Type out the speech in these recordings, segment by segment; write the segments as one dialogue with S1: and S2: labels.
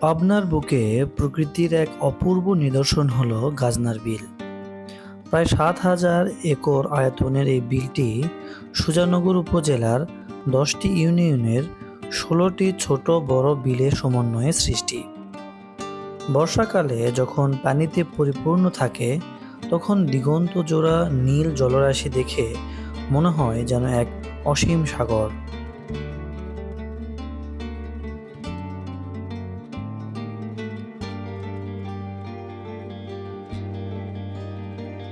S1: পাবনার বুকে প্রকৃতির এক অপূর্ব নিদর্শন হল গাজনার বিল। প্রায় সাত হাজার একর আয়তনের এই বিলটি সুজানগর উপজেলার দশটি ইউনিয়নের ষোলোটি ছোট বড় বিলের সমন্বয়ে সৃষ্টি। বর্ষাকালে যখন পানিতে পরিপূর্ণ থাকে, তখন দিগন্ত জোড়া নীল জলরাশি দেখে মনে হয় যেন এক অসীম সাগর।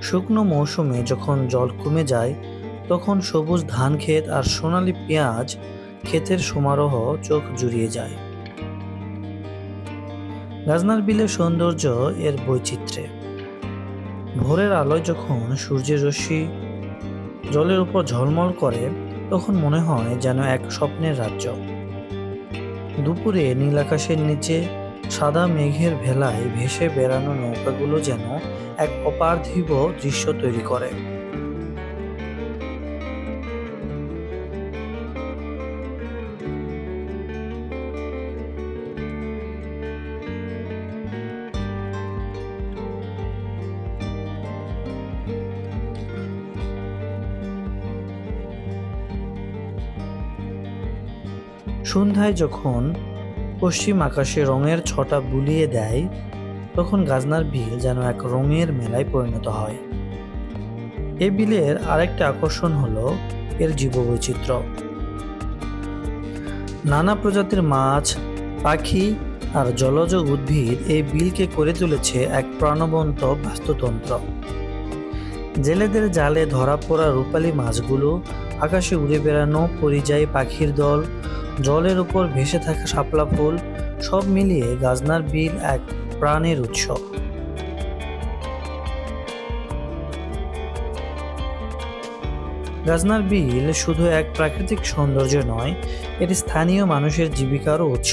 S1: শুকনো মৌসুমে যখন জল কমে যায়, তখন সবুজ ধান ক্ষেত আর সোনালি পেঁয়াজ ক্ষেতের সমারোহ চোখ জুড়িয়ে যায়। গাজনার বিলের সৌন্দর্য এর বৈচিত্র্যে। ভোরের আলোয় যখন সূর্যের রশ্মি জলের উপর ঝলমল করে, তখন মনে হয় যেন এক স্বপ্নের রাজ্য। দুপুরে নীল আকাশের নিচে সাদা মেঘের ভেলায় ভেসে বেড়ানো নৌকাগুলো যেন এক অপার্থিব দৃশ্য তৈরি করে। সন্ধ্যায় যখন পশ্চিম আকাশে রঙের ছটা বুলিয়ে দেয়, তখন গাজনার বিল যেন এক রঙের মেলায় পরিণত হয়। এই বিলের আরেকটা আকর্ষণ হলো এর জীববৈচিত্র্য। নানা প্রজাতির মাছ, পাখি আর জলজ উদ্ভিদ এই বিলকে করে তুলেছে এক প্রাণবন্ত বাস্তুতন্ত্র। জেলেদের জালে ধরা পড়া রূপালী মাছগুলো আকাশে উড়ে বেড়ানো পরিযায়ী পাখির দল জলের উপর ভেসে থাকা শাপলা ফুল সব মিলিয়ে গাজনার বিল এক প্রাণের উৎস। গাজনার বিল শুধু এক প্রাকৃতিক সৌন্দর্য নয়, এটি স্থানীয় মানুষের জীবিকারও উৎস।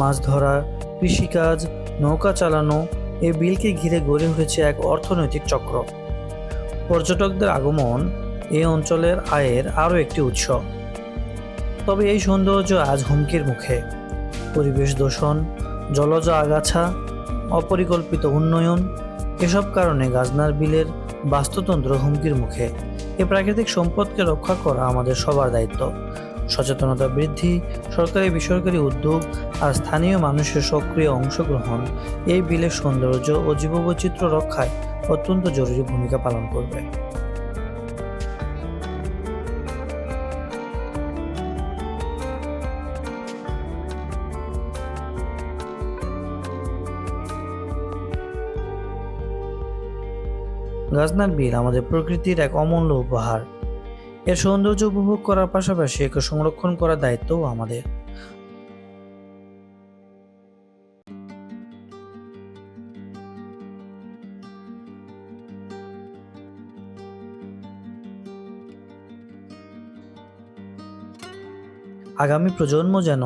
S1: মাছ ধরা, কৃষিকাজ, নৌকা চালানো এই বিলকে ঘিরে গড়ে উঠেছে এক অর্থনৈতিক চক্র। পর্যটকদের আগমন এই অঞ্চলের আয়ের আরও একটি উৎস। তবে এই সৌন্দর্য আজ হুমকির মুখে। পরিবেশ দূষণ, জলজ আগাছা, অপরিকল্পিত উন্নয়ন, এসব কারণে গাজনার বিলের বাস্তুতন্ত্র হুমকির মুখে। এই প্রাকৃতিক সম্পদকে রক্ষা করা আমাদের সবার দায়িত্ব। সচেতনতা বৃদ্ধি, সরকারি বেসরকারি উদ্যোগ আর স্থানীয় মানুষের সক্রিয় অংশগ্রহণ এই বিলের সৌন্দর্য ও জীববৈচিত্র্য রক্ষায় অত্যন্ত জরুরি ভূমিকা পালন করবে। গাজনার বিল আমাদের প্রকৃতির এক অমূল্য উপহার। এর সৌন্দর্য উপভোগ করার পাশাপাশি একে সংরক্ষণ করার দায়িত্বও আমাদের। আগামী প্রজন্ম যেন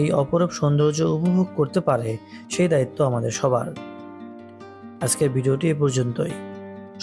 S1: এই অপরূপ সৌন্দর্য উপভোগ করতে পারে, সেই দায়িত্ব আমাদের সবার। আজকের ভিডিওটি এ পর্যন্তই।